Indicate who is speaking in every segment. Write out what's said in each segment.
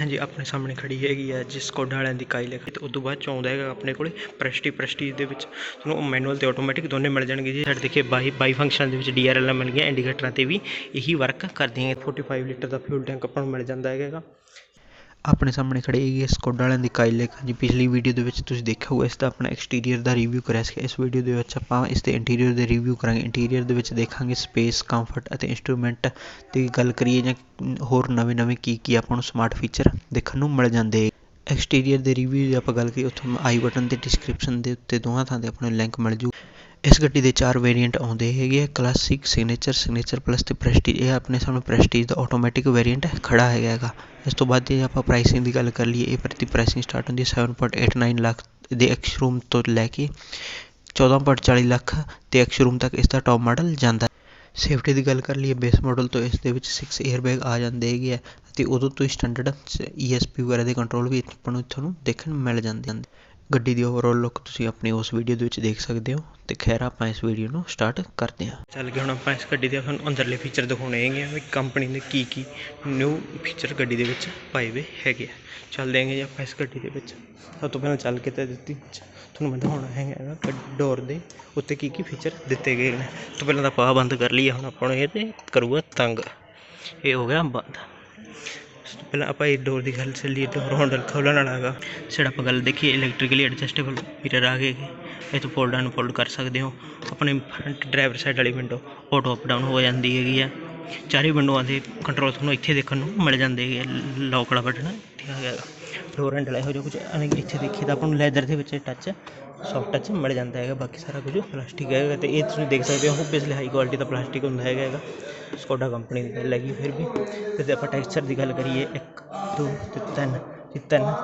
Speaker 1: ਹਾਂਜੀ, ਆਪਣੇ ਸਾਹਮਣੇ ਖੜੀ ਹੈਗੀ ਆ ਜਿਸ ਕੋਡਾ ਵਾਲਿਆਂ ਦੀ ਕਾਈ ਲਿਖੀ ਤੇ ਉਦੋਂ ਬਾਅਦ ਚ ਆਉਂਦਾ ਹੈਗਾ ਆਪਣੇ ਕੋਲੇ ਪ੍ਰੈਸਟੀ ਪ੍ਰੈਸਟੀ ਦੇ ਵਿੱਚ। ਤੁਹਾਨੂੰ ਮੈਨੂਅਲ ਤੇ ਆਟੋਮੈਟਿਕ ਦੋਨੇ ਮਿਲ ਜਾਣਗੇ ਜੀ। ਸਾਡੇ ਦੇਖੇ ਬਾਈ ਬਾਈ ਫੰਕਸ਼ਨ ਦੇ ਵਿੱਚ ਡੀਆਰਐਲ ਮਿਲ ਗਿਆ ਇੰਡੀਕੇਟਰਾਂ ਤੇ ਵੀ ਇਹੀ ਵਰਕ ਕਰਦੀਆਂ। 45 ਲੀਟਰ ਦਾ ਫਿਊਲ ਟੈਂਕ ਆਪਾਂ ਨੂੰ ਮਿਲ ਜਾਂਦਾ ਹੈਗਾ। ਆਪਣੇ ਸਾਹਮਣੇ ਖੜ੍ਹੇ ਹੈਗੀ ਹੈ ਸਕੋਡਾ ਵਾਲਿਆਂ ਦੀ ਕਾਈਲੈਕ ਜੀ ਪਿਛਲੀ ਵੀਡੀਓ ਦੇ ਵਿੱਚ ਤੁਸੀਂ ਦੇਖਿਆ ਹੋਊਗਾ ਇਸ ਦਾ ਆਪਣਾ ਐਕਸਟੀਰੀਅਰ ਦਾ ਰਿਵਿਊ ਕਰਿਆ ਸੀ ਇਸ ਵੀਡੀਓ ਦੇ ਵਿੱਚ ਆਪਾਂ ਇਸ ਦੇ ਇੰਟੀਰੀਅਰ ਦੇ ਰਿਵਿਊ ਕਰਾਂਗੇ। ਇੰਟੀਰੀਅਰ ਦੇ ਵਿੱਚ ਦੇਖਾਂਗੇ ਸਪੇਸ ਕੰਫਰਟ ਅਤੇ ਇੰਸਟਰੂਮੈਂਟ ਦੀ ਗੱਲ ਕਰੀਏ ਜਾਂ ਹੋਰ ਨਵੇਂ ਨਵੇਂ ਕੀ ਕੀ ਆਪਾਂ ਨੂੰ ਸਮਾਰਟ ਫੀਚਰ ਦੇਖਣ ਨੂੰ ਮਿਲ ਜਾਂਦੇ ਐਕਸਟੀਰੀਅਰ ਦੇ ਰਿਵਿਊ ਦੀ ਆਪਾਂ ਗੱਲ ਕਰੀਏ, ਉੱਥੋਂ ਆਈ ਬਟਨ ਤੇ ਡਿਸਕ੍ਰਿਪਸ਼ਨ ਦੇ ਉੱਤੇ ਦੋਹਾਂ ਥਾਂ ਤੇ ਆਪਾਂ ਨੂੰ ਲਿੰਕ ਮਿਲ ਜੂ। ਇਸ ਗੱਡੀ ਦੇ ਚਾਰ ਵੇਰੀਐਂਟ ਆਉਂਦੇ ਹੈਗੇ ਆ ਕਲਾਸਿਕ ਸਿਗਨੇਚਰ ਸਿਗਨੇਚਰ ਪਲੱਸ ਤੇ ਪ੍ਰੈਸਟੀਜ ਇਹ ਆਪਣੇ ਸਾਹਮਣੇ ਪ੍ਰੈਸਟੀਜ ਦਾ ਆਟੋਮੈਟਿਕ ਵੇਰੀਐਂਟ ਖੜਾ ਹੈਗਾ ਹੈਗਾ। ਇਸ ਤੋਂ ਬਾਅਦ ਜੇ ਆਪਾਂ ਪ੍ਰਾਈਸਿੰਗ ਦੀ ਗੱਲ ਕਰ ਲਈਏ, ਇਹ ਪ੍ਰਤੀ ਪ੍ਰਾਈਸਿੰਗ ਸਟਾਰਟ ਹੁੰਦੀ ਹੈ 7.89 ਲੱਖ ਦੇ ਐਕਸ-ਸ਼ੋਰੂਮ ਤੋਂ ਲੈ ਕੇ 14.40 ਲੱਖ ਤੇ ਐਕਸ-ਸ਼ੋਰੂਮ ਤੱਕ ਇਸ ਦਾ ਟੌਪ ਮਾਡਲ ਜਾਂਦਾ ਸੇਫਟੀ ਦੀ ਗੱਲ ਕਰ ਲਈਏ ਬੇਸ ਮਾਡਲ ਤੋਂ ਇਸ ਦੇ ਵਿੱਚ 6 에ਅਰਬੈਗ ਆ ਜਾਂਦੇ ਹੈਗੇ ਆ ਅਤੇ ਉਦੋਂ ਤੋਂ ਹੀ ਸਟੈਂਡਰਡ ESP ਵਗੈਰਾ ਦੇ ਕੰਟਰੋਲ ਵੀ ਆਪਾਂ ਨੂੰ ਇੱਥੋਂ ਨੂੰ ਦੇਖਣ ਮਿਲ ਜਾਂਦੇ ਹਨ ਗੱਡੀ ਦੀ ਓਵਰਆਲ ਲੁੱਕ ਤੁਸੀਂ ਆਪਣੀ ਉਸ ਵੀਡੀਓ ਦੇ ਵਿੱਚ ਦੇਖ ਸਕਦੇ ਹੋ ਤੇ ਖੈਰ ਆਪਾਂ ਇਸ ਵੀਡੀਓ ਨੂੰ ਸਟਾਰਟ ਕਰਦੇ ਹਾਂ। ਚੱਲ ਕੇ ਹੁਣ ਆਪਾਂ ਇਸ ਗੱਡੀ ਦੇ ਤੁਹਾਨੂੰ ਅੰਦਰਲੇ ਫੀਚਰ ਦਿਖਾਉਣੇ ਹੈਗੇ ਆ ਵੀ ਕੰਪਨੀ ਦੇ ਕੀ ਕੀ ਨਿਊ ਫੀਚਰ ਗੱਡੀ ਦੇ ਵਿੱਚ ਪਾਏ ਹੋਏ ਹੈਗੇ ਆ। ਚੱਲਦੇ ਹੈਗੇ ਜੀ ਆਪਾਂ ਇਸ ਗੱਡੀ ਦੇ ਵਿੱਚ। ਸਭ ਤੋਂ ਪਹਿਲਾਂ ਚੱਲ ਕੇ ਤੇ ਦਿੱਤੀ। ਤੁਹਾਨੂੰ ਮੈਂ ਦਿਖਾਉਣਾ ਹੈਗਾ ਡੋਰ ਦੇ ਉੱਤੇ ਕੀ ਕੀ ਫੀਚਰ ਦਿੱਤੇ ਗਏ ਨੇ। ਤੋਂ ਪਹਿਲਾਂ ਤਾਂ ਪਾ ਬੰਦ ਕਰ ਲਈ ਹੁਣ ਆਪਾਂ ਨੂੰ ਇਹ ਤੇ ਕਰੂਗਾ ਤੰਗ। ਇਹ ਹੋ ਗਿਆ ਬੰਦ। ਉਸ ਤੋਂ ਪਹਿਲਾਂ ਆਪਾਂ ਇਹ ਡੋਰ ਦੀ ਗੱਲ ਚੱਲੀਏ ਡੋਰ ਹੈਂਡਲ ਖੋਲ੍ਹਣ ਵਾਲਾ ਹੈਗਾ। ਜਿਹੜਾ ਆਪਾਂ ਗੱਲ ਦੇਖੀਏ ਇਲੈਕਟ੍ਰੀਕਲੀ ਐਡਜਸਟੇਬਲ ਮਿਰਰ ਆ ਗਏ ਹੈਗੇ। ਇਹ ਤੋਂ ਫੋਲਡ ਅਨਫੋਲਡ ਕਰ ਸਕਦੇ ਹੋ। ਆਪਣੇ ਫਰੰਟ ਡਰਾਈਵਰ ਸਾਈਡ ਵਾਲੀ ਵਿੰਡੋ ਆਟੋ ਅਪ ਡਾਊਨ ਹੋ ਜਾਂਦੀ ਹੈਗੀ ਆ। ਚਾਰੇ ਵਿੰਡੋਆਂ ਦੇ ਕੰਟਰੋਲ ਤੁਹਾਨੂੰ ਇੱਥੇ ਦੇਖਣ ਨੂੰ ਮਿਲ ਜਾਂਦੇ ਹੈਗੇ ਲੌਕ ਵਾਲਾ ਬਟਨ ਇੱਥੇ ਆ ਗਿਆ। ਡੋਰ ਹੈਂਡਲ ਇਹੋ ਜਿਹਾ ਕੁਝ ਇੱਥੇ ਦੇਖੀਏ ਤਾਂ ਆਪਾਂ ਨੂੰ ਲੈਦਰ ਦੇ ਵਿੱਚ ਟੱਚ ਸੌਫਟ ਟੱਚ ਮਿਲ ਜਾਂਦਾ ਹੈਗਾ। ਬਾਕੀ ਸਾਰਾ ਕੁਝ ਪਲਾਸਟਿਕ ਹੈਗਾ ਤੇ ਇਹ ਤੁਸੀਂ ਦੇਖ ਸਕਦੇ ਹੋ ਬੇਸਲੀ ਹਾਈ ਕੁਆਲਿਟੀ ਦਾ ਪਲਾਸਟਿਕ ਹੁੰਦਾ ਹੈਗਾ ਹੈਗਾ। ਸਕੋਡਾ ਕੰਪਨੀ ਦੀ ਗੱਲ ਹੈਗੀ ਫਿਰ ਵੀ। ਤੇ ਆਪਾਂ ਟੈਕਸਚਰ ਦੀ ਗੱਲ ਕਰੀਏ 1 2 ਤੇ 3 ਤੇ 3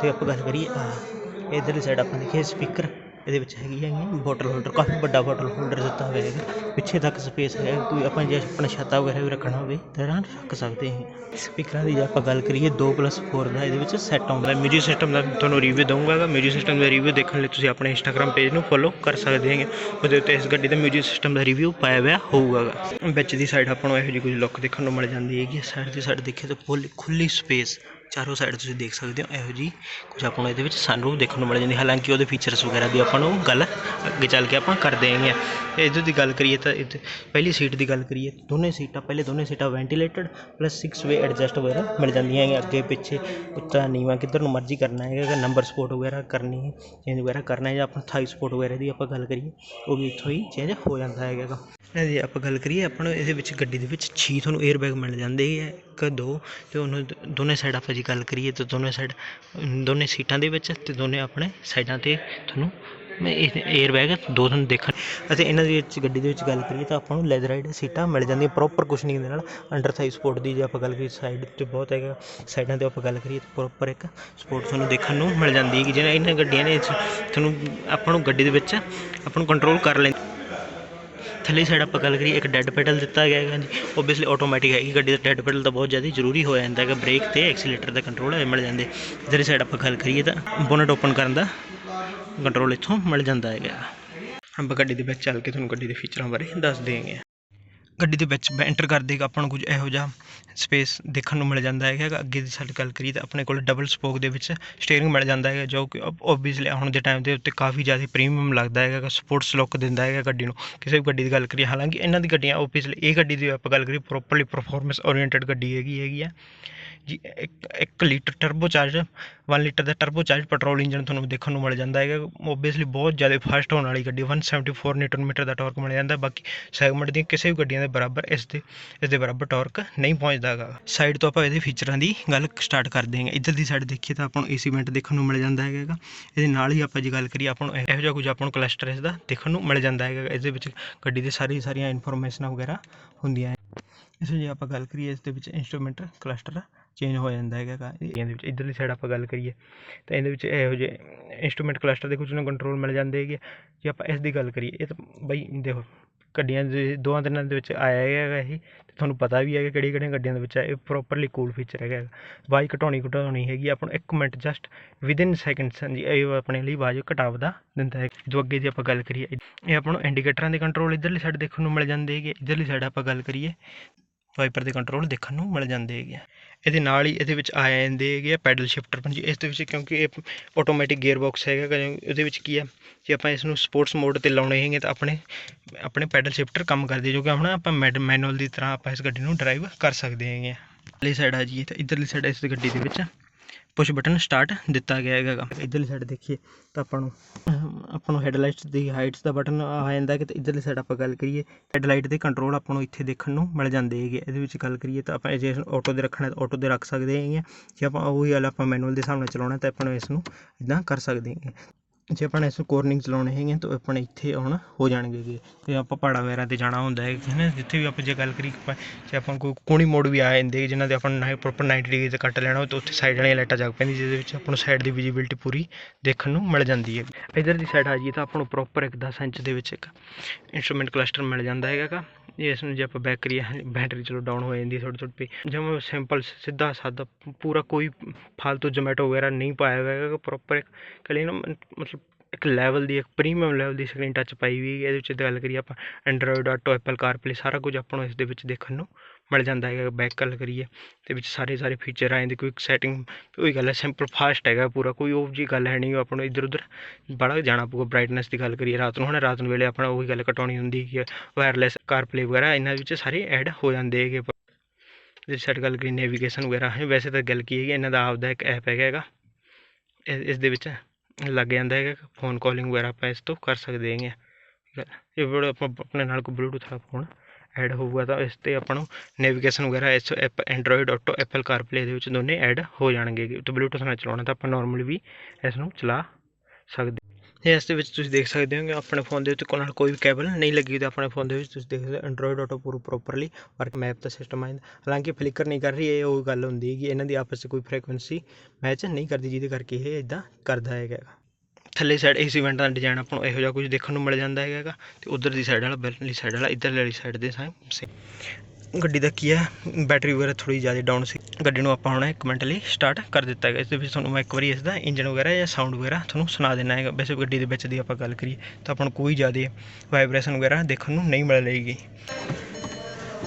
Speaker 1: ਤੇ ਆਪਾਂ ਗੱਲ ਕਰੀਏ ਆ ਇਧਰਲੀ ਸਾਈਡ ਆਪਾਂ ਦੇਖੀਏ, ਸਪੀਕਰ। ਇਹਦੇ ਵਿੱਚ ਹੈਗੀ ਹੈਗੀ ਬੋਟਲ ਹੋਲਡਰ ਕਾਫੀ ਵੱਡਾ ਬੋਟਲ ਹੋਲਡਰ ਦਿੱਤਾ ਹੋਇਆ ਹੈਗਾ ਪਿੱਛੇ ਤੱਕ ਸਪੇਸ ਹੈ, ਕੋਈ ਆਪਾਂ ਜੇ ਆਪਣਾ ਛਾਤਾ ਵਗੈਰਾ ਵੀ ਰੱਖਣਾ ਹੋਵੇ ਤਾਂ ਆਰਾਮ ਰੱਖ ਸਕਦੇ ਹਾਂ। ਸਪੀਕਰਾਂ ਦੀ ਜੇ ਆਪਾਂ ਗੱਲ ਕਰੀਏ 2+4 ਦਾ ਇਹਦੇ ਵਿੱਚ ਸੈੱਟ ਆਉਂਦਾ ਮਿਊਜ਼ਿਕ ਸਿਸਟਮ ਦਾ ਤੁਹਾਨੂੰ ਰਿਵਿਊ ਦਊਂਗਾ ਮਿਊਜ਼ਿਕ ਸਿਸਟਮ ਦਾ ਰਿਵਿਊ ਦੇਖਣ ਲਈ ਤੁਸੀਂ ਆਪਣੇ ਇੰਸਟਾਗ੍ਰam ਪੇਜ ਨੂੰ ਫੋਲੋ ਕਰ ਸਕਦੇ ਹੈਗੇ। ਉਹਦੇ ਉੱਤੇ ਇਸ ਗੱਡੀ ਦਾ ਮਿਊਜ਼ਿਕ ਸਿਸਟਮ ਦਾ ਰਿਵਿਊ ਪਾਇਆ ਹੋਇਆ ਹੋਊਗਾ। ਵਿੱਚ ਦੀ ਸਾਈਡ ਆਪਾਂ ਨੂੰ ਇਹੋ ਜਿਹੀ ਕੁਝ ਲੁੱਕ ਦੇਖਣ ਨੂੰ ਮਿਲ ਜਾਂਦੀ ਹੈਗੀ। ਸਾਈਡ ਦੀ ਸਾਈਡ ਦੇਖੀਏ ਤਾਂ ਫੁੱਲ ਖੁੱਲੀ ਸਪੇਸ ਚਾਰੋਂ ਸਾਈਡ ਤੁਸੀਂ ਦੇਖ ਸਕਦੇ ਹੋ, ਇਹੋ ਜਿਹੀ ਕੁਝ ਆਪਾਂ ਨੂੰ ਇਹਦੇ ਵਿੱਚ ਸਾਨੂੰ ਦੇਖਣ ਨੂੰ ਮਿਲ ਜਾਂਦੀ। ਹਾਲਾਂਕਿ ਉਹਦੇ ਫੀਚਰਸ ਵਗੈਰਾ ਦੀ ਆਪਾਂ ਨੂੰ ਗੱਲ ਅੱਗੇ ਚੱਲ ਕੇ ਆਪਾਂ ਕਰਦੇ ਹੈਗੇ ਹਾਂ ਇਹਦੇ ਦੀ ਗੱਲ ਕਰੀਏ ਤਾਂ ਇੱਥੇ ਪਹਿਲੀ ਸੀਟ ਦੀ ਗੱਲ ਕਰੀਏ, ਦੋਨੇ ਸੀਟਾਂ ਪਹਿਲੇ ਦੋਨੇ ਸੀਟਾਂ ਵੈਂਟੀਲੇਟਡ ਪਲੱਸ 6 ਵੇ ਐਡਜਸਟ ਵਗੈਰਾ ਮਿਲ ਜਾਂਦੀਆਂ ਹੈਗੀਆਂ ਅੱਗੇ ਪਿੱਛੇ। ਉੱਚਾ ਨੀਵਾਂ ਕਿੱਧਰ ਨੂੰ ਮਰਜ਼ੀ ਕਰਨਾ ਹੈਗਾ ਨੰਬਰ ਸਪੋਰਟ ਵਗੈਰਾ ਕਰਨੀ ਹੈ ਚੇਂਜ ਵਗੈਰਾ ਕਰਨਾ ਹੈ ਜਾਂ ਆਪਣਾ ਥਾਈ ਸਪੋਰਟ ਵਗੈਰਾ ਦੀ ਆਪਾਂ ਗੱਲ ਕਰੀਏ, ਉਹ ਵੀ ਇੱਥੋਂ ਹੀ ਚੇਂਜ ਹੋ ਜਾਂਦਾ ਹੈਗਾ ਗਾ। ਇਹਨਾਂ ਆਪਾਂ ਗੱਲ ਕਰੀਏ, ਆਪਾਂ ਨੂੰ ਇਹਦੇ ਵਿੱਚ ਗੱਡੀ ਦੇ ਵਿੱਚ ਛੇ ਤੁਹਾਨੂੰ 에ਅਰ ਬੈਗ ਮਿਲ ਜਾਂਦੇ ਹੈ ਇੱਕ, ਦੋ ਅਤੇ ਉਹਨੂੰ ਦੋਨੇ ਸਾਈਡ ਆਪਾਂ ਜੇ ਗੱਲ ਕਰੀਏ ਤਾਂ ਦੋਨੇ ਸਾਈਡ ਦੋਨੇ ਸੀਟਾਂ ਦੇ ਵਿੱਚ ਅਤੇ ਦੋਨੇ ਆਪਣੇ ਸਾਈਡਾਂ ਤੇ ਤੁਹਾਨੂੰ 에ਅਰ ਬੈਗ ਦੋ ਤੁਹਾਨੂੰ ਦੇਖਣ। ਅਤੇ ਇਹਨਾਂ ਦੇ ਵਿੱਚ ਗੱਡੀ ਦੇ ਵਿੱਚ ਗੱਲ ਕਰੀਏ ਤਾਂ ਆਪਾਂ ਨੂੰ ਲੈਦਰਾਈਡ ਸੀਟਾਂ ਮਿਲ ਜਾਂਦੀਆਂ ਪ੍ਰੋਪਰ ਕੁਸ਼ਨਿੰਗ ਦੇ ਨਾਲ। ਅੰਡਰ ਥਾਈ ਸਪੋਰਟ ਦੀ ਜੇ ਆਪਾਂ ਗੱਲ ਕਰੀਏ ਸਾਈਡ ਤੇ ਬਹੁਤ ਹੈਗਾ ਸਾਈਡਾਂ ਤੇ ਆਪਾਂ ਗੱਲ ਕਰੀਏ ਤਾਂ ਪ੍ਰੋਪਰ ਇੱਕ ਸਪੋਰਟ ਤੁਹਾਨੂੰ ਦੇਖਣ ਨੂੰ ਮਿਲ ਜਾਂਦੀ ਹੈ ਕਿ ਜਿਹੜਾ ਇਹਨਾਂ ਗੱਡੀਆਂ ਨੇ, ਤੁਹਾਨੂੰ, ਆਪਾਂ ਨੂੰ ਗੱਡੀ ਦੇ ਵਿੱਚ ਆਪਾਂ ਨੂੰ ਕੰਟਰੋਲ ਕਰ ਲੈਂਦੀ। ਥੱਲੇ ਸਾਈਡ ਆਪਾਂ ਗੱਲ ਕਰੀਏ, ਇੱਕ ਡੈਡ ਪੈਡਲ ਦਿੱਤਾ ਗਿਆ ਹੈਗਾ ਜੀ। ਓਬਵੀਅਸਲੀ ਆਟੋਮੈਟਿਕ ਹੈਗੀ, ਗੱਡੀ ਦਾ ਡੈਡ ਪੈਡਲ ਤਾਂ ਬਹੁਤ ਜ਼ਿਆਦਾ ਜ਼ਰੂਰੀ ਹੋ ਜਾਂਦਾ ਹੈਗਾ ਬ੍ਰੇਕ ਤੇ ਐਕਸੀਲੇਟਰ ਦਾ ਕੰਟਰੋਲ ਮਿਲ ਜਾਂਦੇ। ਜਿਹੜੀ ਸਾਈਡ ਆਪਾਂ ਗੱਲ ਕਰੀਏ ਤਾਂ ਬੋਨਟ ਓਪਨ ਕਰਨ ਦਾ ਕੰਟਰੋਲ ਇੱਥੋਂ ਮਿਲ ਜਾਂਦਾ ਹੈਗਾ। ਆਪਾਂ ਗੱਡੀ ਦੇ ਵਿੱਚ ਚੱਲ ਕੇ ਤੁਹਾਨੂੰ ਗੱਡੀ ਦੇ ਫੀਚਰਾਂ ਬਾਰੇ ਦੱਸ ਦੇਵਾਂਗੇ। ਗੱਡੀ ਦੇ ਵਿੱਚ ਐਂਟਰ ਕਰਦੇ ਹੀ ਆਪਾਂ ਨੂੰ ਕੁਝ ਇਹੋ ਜਿਹਾ ਸਪੇਸ ਦੇਖਣ ਨੂੰ ਮਿਲ ਜਾਂਦਾ ਹੈਗਾ ਅੱਗੇ ਦੀ ਸਾਡੀ ਗੱਲ ਕਰੀਏ ਤਾਂ ਆਪਣੇ ਕੋਲ ਡਬਲ ਸਪੋਕ ਦੇ ਵਿੱਚ ਸਟੀਅਰਿੰਗ ਮਿਲ ਜਾਂਦਾ ਹੈਗਾ, ਜੋ ਕਿ ਓਬਵੀਅਸਲੀ ਹੁਣ ਦੇ ਟਾਈਮ ਦੇ ਉੱਤੇ ਕਾਫੀ ਜ਼ਿਆਦਾ ਪ੍ਰੀਮੀਅਮ ਲੱਗਦਾ ਹੈਗਾ ਸਪੋਰਟਸ ਲੁੱਕ ਦਿੰਦਾ ਹੈਗਾ ਗੱਡੀ ਨੂੰ। ਕਿਸੇ ਵੀ ਗੱਡੀ ਦੀ ਗੱਲ ਕਰੀਏ, ਹਾਲਾਂਕਿ ਇਹਨਾਂ ਦੀ ਗੱਡੀਆਂ ਓਬਵੀਅਸਲੀ ਇਹ ਗੱਡੀ ਦੀ ਆਪਾਂ ਗੱਲ ਕਰੀਏ ਪ੍ਰੋਪਰਲੀ ਪਰਫਾਰਮੈਂਸ ਓਰੀਐਂਟਡ ਗੱਡੀ ਹੈਗੀ ਹੈਗੀ ਆ। ਜੀ, ਇੱਕ ਇੱਕ ਲੀਟਰ ਟਰਬੋ ਚਾਰਜ 1 ਲੀਟਰ ਦਾ ਟਰਬੋ ਚਾਰਜ ਪੈਟਰੋਲ ਇੰਜਨ ਤੁਹਾਨੂੰ ਦੇਖਣ ਨੂੰ ਮਿਲ ਜਾਂਦਾ ਹੈਗਾ। ਓਬਵੀਅਸਲੀ ਬਹੁਤ ਜ਼ਿਆਦਾ ਫਾਸਟ ਹੋਣ ਵਾਲੀ ਗੱਡੀ 174 ਨਿਊਟਨ ਮੀਟਰ ਦਾ ਟਾਰਕ ਮਿਲ ਜਾਂਦਾ, ਬਾਕੀ ਸੈਗਮੈਂਟ ਦੀਆਂ ਕਿਸੇ ਵੀ ਗੱਡੀਆਂ ਦੇ ਬਰਾਬਰ ਇਸ ਦੇ ਇਸ ਦੇ ਬਰਾਬਰ ਟਾਰਕ ਨਹੀਂ ਪਹੁੰਚਦਾ ਹੈਗਾ। ਸਾਈਡ ਤੋਂ ਆਪਾਂ ਇਹਦੇ ਫੀਚਰਾਂ ਦੀ ਗੱਲ ਸਟਾਰਟ ਕਰਦੇ ਹਾਂ ਇੱਧਰ ਦੀ ਸਾਈਡ ਦੇਖੀਏ ਤਾਂ ਆਪਾਂ ਨੂੰ ਏਸੀ ਵੈਂਟ ਦੇਖਣ ਨੂੰ ਮਿਲ ਜਾਂਦਾ ਹੈਗਾ ਇਹਦੇ ਨਾਲ ਹੀ ਆਪਾਂ ਜੇ ਗੱਲ ਕਰੀਏ, ਆਪਾਂ ਨੂੰ ਇਹੋ ਜਿਹਾ ਕੁਝ ਆਪਾਂ ਨੂੰ ਕਲਸਟਰ ਇਸ ਦਾ ਦੇਖਣ ਨੂੰ ਮਿਲ ਜਾਂਦਾ ਹੈਗਾ ਇਸ ਦੇ ਵਿੱਚ ਗੱਡੀ ਦੇ ਸਾਰੀ ਸਾਰੀਆਂ ਇਨਫੋਰਮੇਸ਼ਨਾਂ ਵਗੈਰਾ ਹੁੰਦੀਆਂ ਹੈ ਇਸ ਜੇ ਆਪਾਂ ਗੱਲ ਕਰੀਏ, ਇਸ ਦੇ ਵਿੱਚ ਇਨਸਟਰੂਮੈਂਟ ਕਲਸਟਰ ਚੇਂਜ ਹੋ ਜਾਂਦਾ ਹੈਗਾ ਗਾ। ਇਹਦੇ ਵਿੱਚ ਇੱਧਰਲੀ ਸਾਈਡ ਆਪਾਂ ਗੱਲ ਕਰੀਏ, ਤਾਂ ਇਹਦੇ ਵਿੱਚ ਇਹੋ ਜਿਹੇ ਇੰਸਟਰੂਮੈਂਟ ਕਲਸਟਰ ਦੇ ਕੁਝ ਨੂੰ ਕੰਟਰੋਲ ਮਿਲ ਜਾਂਦੇ ਹੈਗੇ ਜੇ ਆਪਾਂ ਇਸ ਦੀ ਗੱਲ ਕਰੀਏ, ਇਹ ਤਾਂ ਬਈ ਦੇਖੋ, ਗੱਡੀਆਂ ਦੇ ਦੋਵਾਂ ਤਿੰਨਾਂ ਦੇ ਵਿੱਚ ਆਇਆ ਹੈਗਾ ਇਹ, ਤੇ ਤੁਹਾਨੂੰ ਪਤਾ ਵੀ ਹੈ ਕਿਹੜੀ ਕਿਹੜੀਆਂ ਗੱਡੀਆਂ ਦੇ ਵਿੱਚ ਆ ਇਹ ਪ੍ਰੋਪਰਲੀ ਕੂਲ ਫੀਚਰ ਹੈਗਾ ਆਵਾਜ਼ ਘਟਾਉਣੀ ਘਟਾਉਣੀ ਹੈਗੀ, ਆਪਾਂ ਨੂੰ ਇੱਕ ਮਿੰਟ ਜਸਟ ਵਿਦਿਨ ਸੈਕਿੰਡਸ ਹਾਂਜੀ, ਇਹ ਆਪਣੇ ਲਈ ਆਵਾਜ਼ ਘਟਾਵਦਾ ਦਿੰਦਾ ਹੈ। ਜੋ ਅੱਗੇ ਦੀ ਆਪਾਂ ਗੱਲ ਕਰੀਏ, ਇਹ ਆਪਾਂ ਨੂੰ ਇੰਡੀਕੇਟਰਾਂ ਦੇ ਕੰਟਰੋਲ ਇੱਧਰਲੀ ਸਾਈਡ ਦੇਖਣ ਨੂੰ ਮਿਲ ਜਾਂਦੇ ਹੈਗੇ। ਇੱਧਰਲੀ ਸਾਈਡ ਆਪਾਂ ਗੱਲ ਕਰੀਏ ਵਾਈਪਰ ਦੇ ਕੰਟਰੋਲ ਦੇਖਣ ਨੂੰ ਮਿਲ ਜਾਂਦੇ ਹੈਗੇ ਆ। ਇਹਦੇ ਨਾਲ ਹੀ ਇਹਦੇ ਵਿੱਚ ਆ ਜਾਂਦੇ ਹੈਗੇ ਆ ਪੈਡਲ ਸ਼ਿਫਟਰ ਪੰਜੀ ਇਸ ਦੇ ਵਿੱਚ ਕਿਉਂਕਿ ਇਹ ਆਟੋਮੈਟਿਕ ਗੀਅਰ ਬਾਕਸ ਹੈਗਾ ਗਾ, ਇਹਦੇ ਵਿੱਚ ਕੀ ਹੈ ਜੇ ਆਪਾਂ ਇਸ ਨੂੰ ਸਪੋਰਟਸ ਮੋਡ ਤੇ ਲਾਉਣੇ ਹੈਗੇ ਤਾਂ ਆਪਣੇ ਆਪਣੇ ਪੈਡਲ ਸ਼ਿਫਟਰ ਕੰਮ ਕਰਦੇ ਜੋ ਕਿ ਆਪਣਾ ਆਪਾਂ ਮੈਨੂਅਲ ਦੀ ਤਰ੍ਹਾਂ ਆਪਾਂ ਇਸ ਗੱਡੀ ਨੂੰ ਡਰਾਈਵ ਕਰ ਸਕਦੇ ਹੈਗੇ ਆ। ਇਧਰਲੀ ਸਾਈਡ ਆ ਜੀ ਤਾਂ ਇਧਰਲੀ ਸਾਈਡ ਇਸ ਗੱਡੀ ਦੇ ਵਿੱਚ। ਪੁਸ਼ ਬਟਨ ਸਟਾਰਟ ਦਿੱਤਾ ਗਿਆ ਹੈਗਾ ਗਾ। ਇਧਰਲੀ ਸਾਈਡ ਦੇਖੀਏ ਤਾਂ ਆਪਾਂ ਨੂੰ ਆਪਾਂ ਨੂੰ ਹੈਡਲਾਈਟਸ ਦੀ ਹਾਈਟਸ ਦਾ ਬਟਨ ਆ ਜਾਂਦਾ ਕਿ ਤੇ ਇਧਰਲੀ ਸਾਈਡ ਆਪਾਂ ਗੱਲ ਕਰੀਏ ਹੈਡਲਾਈਟ ਦੇ ਕੰਟਰੋਲ ਆਪਾਂ ਨੂੰ ਇੱਥੇ ਦੇਖਣ ਨੂੰ ਮਿਲ ਜਾਂਦੇ ਹੈਗੇ ਇਹਦੇ ਵਿੱਚ ਗੱਲ ਕਰੀਏ ਤਾਂ ਆਪਾਂ ਜੇ ਆਟੋ ਦੇ ਰੱਖਣਾ ਤਾਂ ਆਟੋ ਦੇ ਰੱਖ ਸਕਦੇ ਹੈਗੇ ਆ। ਜੇ ਆਪਾਂ ਉਹੀ ਵਾਲਾ ਆਪਾਂ ਮੈਨੂਅਲ ਦੇ ਹਿਸਾਬ ਨਾਲ ਚਲਾਉਣਾ ਤਾਂ ਆਪਾਂ ਨੂੰ ਇਸ ਨੂੰ ਇਦਾਂ ਕਰ ਸਕਦੇ ਹੈਗੇ ਜੇ ਆਪਾਂ ਨੇ ਇਸ ਨੂੰ ਕੋਰਨਿੰਗ ਚਲਾਉਣੇ ਹੈਗੇ ਤਾਂ ਆਪਣੇ ਇੱਥੇ ਆਉਣ, ਹੋ ਜਾਣਗੇ ਗੇ ਤੇ ਆਪਾਂ ਪਹਾੜਾਂ ਵਗੈਰਾ ਤੇ ਜਾਣਾ ਹੁੰਦਾ ਹੈ ਹੈ ਨਾ? ਜਿੱਥੇ ਵੀ ਆਪਾਂ ਜੇ ਗੱਲ ਕਰੀ ਜੇ ਆਪਾਂ ਕੋਈ ਕੋਣੀ ਮੋਡ ਵੀ ਆ ਜਾਂਦੇ ਜਿਨ੍ਹਾਂ ਦੇ ਆਪਾਂ ਨੂੰ ਪ੍ਰੋਪਰ 90 ਡਿਗਰੀ ਤੇ ਕੱਟ ਲੈਣਾ ਹੋਵੇ ਤਾਂ ਉੱਥੇ ਸਾਈਡ ਵਾਲੀਆਂ ਲਾਈਟਾਂ ਜਗ ਪੈਂਦੀ ਜਿਹਦੇ ਵਿੱਚ ਆਪਾਂ ਨੂੰ ਸਾਈਡ ਦੀ ਵਿਜ਼ਿਬਿਲਟੀ ਪੂਰੀ ਦੇਖਣ ਨੂੰ ਮਿਲ ਜਾਂਦੀ ਹੈ ਇਧਰ ਦੀ ਸਾਈਡ ਆ ਜੀ ਤਾਂ ਆਪਾਂ ਨੂੰ ਪ੍ਰੋਪਰ ਇੱਕ 10 ਇੰਚ ਦੇ ਵਿੱਚ ਇੱਕ ਇਨਸਟਰੂਮੈਂਟ ਕਲਸਟਰ ਮਿਲ ਜਾਂਦਾ ਹੈਗਾ ਇਸ ਨੂੰ ਜੇ ਆਪਾਂ ਬੈਕ ਕਰੀਏ ਬੈਟਰੀ ਚਲੋ ਡਾਊਨ ਹੋ ਜਾਂਦੀ ਥੋੜੀ ਥੋੜੀ ਜਿਵੇਂ ਸਿੰਪਲ ਸਿੱਧਾ ਸਾਦਾ ਪੂਰਾ ਕੋਈ ਫालतू ਜੋਮੈਟੋ ਵਗੈਰਾ ਨਹੀਂ ਪਾਇਆ ਹੋਇਆ ਹੈਗਾ ਪ੍ਰੋਪਰ ਇੱਕ ਕਲੀ ਨਾ ਮਤਲਬ ਇੱਕ ਲੈਵਲ ਦੀ, ਇੱਕ ਪ੍ਰੀਮੀਅਮ ਲੈਵਲ ਦੀ ਸਕਰੀਨ ਟੱਚ ਪਾਈ ਵੀ ਇਹਦੇ ਵਿੱਚ ਗੱਲ ਕਰੀਏ ਆਪਾਂ ਐਂਡਰੋਇਡ ਆਟੋ ਐਪਲ ਕਾਰਪਲੇ ਸਾਰਾ ਕੁਝ ਆਪਾਂ ਨੂੰ ਇਸ ਦੇ ਵਿੱਚ ਦੇਖਣ ਨੂੰ ਮਿਲ ਜਾਂਦਾ ਹੈਗਾ ਬੈਕ ਗੱਲ ਕਰੀਏ ਤੇ ਵਿੱਚ ਸਾਰੇ ਸਾਰੇ ਫੀਚਰ ਆ ਜਾਂਦੇ ਕੋਈ ਸੈਟਿੰਗ ਉਹੀ ਗੱਲ ਹੈ ਸਿੰਪਲ ਫਾਸਟ ਹੈਗਾ ਪੂਰਾ, ਕੋਈ ਉਹ ਜੀ ਗੱਲ ਹੈ ਨਹੀਂ ਆਪਾਂ ਨੂੰ ਇੱਧਰ ਉੱਧਰ ਬੜਾ ਜਾਣਾ ਪਊਗਾ ਬ੍ਰਾਈਟਨੈਸ ਦੀ ਗੱਲ ਕਰੀਏ, ਰਾਤ ਨੂੰ ਹੁਣ ਰਾਤ ਨੂੰ ਵੇਲੇ ਆਪਣਾ ਉਹੀ ਗੱਲ ਘਟਾਉਣੀ ਹੁੰਦੀ ਹੈ ਵਾਇਰਲੈਸ ਕਾਰਪਲੇ ਵਗੈਰਾ, ਇਹਨਾਂ ਵਿੱਚ ਸਾਰੇ ਐਡ ਹੋ ਜਾਂਦੇ ਹੈਗੇ ਜੇ ਸਾਡ ਗੱਲ ਕਰੀਏ ਨੈਵੀਗੇਸ਼ਨ ਵਗੈਰਾ ਵੈਸੇ ਤਾਂ ਗੱਲ ਕੀ ਹੈਗੀ, ਇਹਨਾਂ ਦਾ ਆਪਦਾ ਇੱਕ ਐਪ ਹੈਗਾ ਹੈਗਾ ਇਸ ਇਸ ਦੇ ਵਿੱਚ। ਲੱਗ ਜਾਂਦਾ ਹੈਗਾ ਫੋਨ ਕਾਲਿੰਗ ਵਗੈਰਾ ਆਪਾਂ ਇਸ ਤੋਂ ਕਰ ਸਕਦੇ ਹੈਗੇ ਆ ਇਹ ਬੜਾ ਆਪਾਂ ਆਪਣੇ ਨਾਲ ਕੋਈ ਬਲੂਟੂਥ ਵਾਲਾ ਫੋਨ ਐਡ ਹੋਊਗਾ ਤਾਂ ਇਸ ਤੇ ਆਪਾਂ ਨੂੰ ਨੈਵੀਗੇਸ਼ਨ ਵਗੈਰਾ ਇਸ app Android Auto Apple CarPlay ਦੇ ਵਿੱਚ ਦੋਨੇ ਐਡ ਹੋ ਜਾਣਗੇ। ਅਤੇ ਬਲੂਟੂਥ ਨਾਲ ਚਲਾਉਣਾ ਤਾਂ ਆਪਾਂ ਨੋਰਮਲੀ ਵੀ ਇਸ ਨੂੰ ਚਲਾ ਸਕਦੇ ਇਸ ਦੇ ਵਿੱਚ ਤੁਸੀਂ ਦੇਖ ਸਕਦੇ ਹੋ ਕਿ ਆਪਣੇ ਫੋਨ ਦੇ ਉੱਤੇ ਕੋਲ ਨਾਲ ਕੋਈ ਵੀ ਕੇਬਲ ਨਹੀਂ ਲੱਗੀ ਤਾਂ ਆਪਣੇ ਫੋਨ ਦੇ ਵਿੱਚ ਤੁਸੀਂ ਦੇਖ ਸਕਦੇ ਹੋ ਐਂਡਰੋਇਡ ਆਟੋ ਪੂਰਾ ਪ੍ਰੋਪਰਲੀ ਵਰਕ ਮੈਪ ਦਾ ਸਿਸਟਮ ਆਇਆ ਹਾਲਾਂਕਿ ਫਲਿੱਕਰ ਨਹੀਂ ਕਰ ਰਹੀ, ਇਹ ਉਹ ਗੱਲ ਹੁੰਦੀ ਹੈ ਕਿ ਇਹਨਾਂ ਦੀ ਆਪਸ ਵਿੱਚ ਕੋਈ ਫ੍ਰੀਕੁਐਂਸੀ ਮੈਚ ਨਹੀਂ ਕਰਦੀ ਜਿਹਦੇ ਕਰਕੇ ਇਹ ਇਦਾਂ ਕਰਦਾ ਹੈਗਾ ਥੱਲੇ ਸਾਈਡ ਇਸ ਇਵੈਂਟ ਦਾ ਡਿਜ਼ਾਈਨ ਆਪਾਂ ਨੂੰ ਇਹੋ ਜਿਹਾ ਕੁਝ ਦੇਖਣ ਨੂੰ ਮਿਲ ਜਾਂਦਾ ਹੈਗਾ ਤੇ ਉਧਰ ਦੀ ਸਾਈਡ ਵਾਲਾ, ਬੈਰਲੀ ਸਾਈਡ ਵਾਲਾ ਇੱਧਰ ਵਾਲੀ ਸਾਈਡ ਦੇ ਸੇਮ ਗੱਡੀ ਦਾ ਕੀ ਹੈ? ਬੈਟਰੀ ਵਗੈਰਾ ਥੋੜੀ ਜ਼ਿਆਦਾ ਡਾਊਨ ਸੀ। ਗੱਡੀ ਨੂੰ ਆਪਾਂ ਹੁਣ ਇੱਕ ਮਿੰਟ ਲਈ ਸਟਾਰਟ ਕਰ ਦਿੱਤਾ ਹੈਗਾ। ਇਸ ਦੇ ਵਿੱਚ ਤੁਹਾਨੂੰ ਮੈਂ ਇੱਕ ਵਾਰੀ ਇਸ ਦਾ ਇੰਜਨ ਵਗੈਰਾ ਜਾਂ ਸਾਊਂਡ ਵਗੈਰਾ ਤੁਹਾਨੂੰ ਸੁਣਾ ਦੇਣਾ ਹੈਗਾ। ਵੈਸੇ ਗੱਡੀ ਦੇ ਵਿੱਚ ਦੀ ਆਪਾਂ ਗੱਲ ਕਰੀਏ ਤਾਂ ਆਪਾਂ ਨੂੰ ਕੋਈ ਜ਼ਿਆਦਾ ਵਾਈਬ੍ਰੇਸ਼ਨ ਵਗੈਰਾ ਦੇਖਣ ਨੂੰ ਨਹੀਂ ਮਿਲ ਰਹੇਗੀ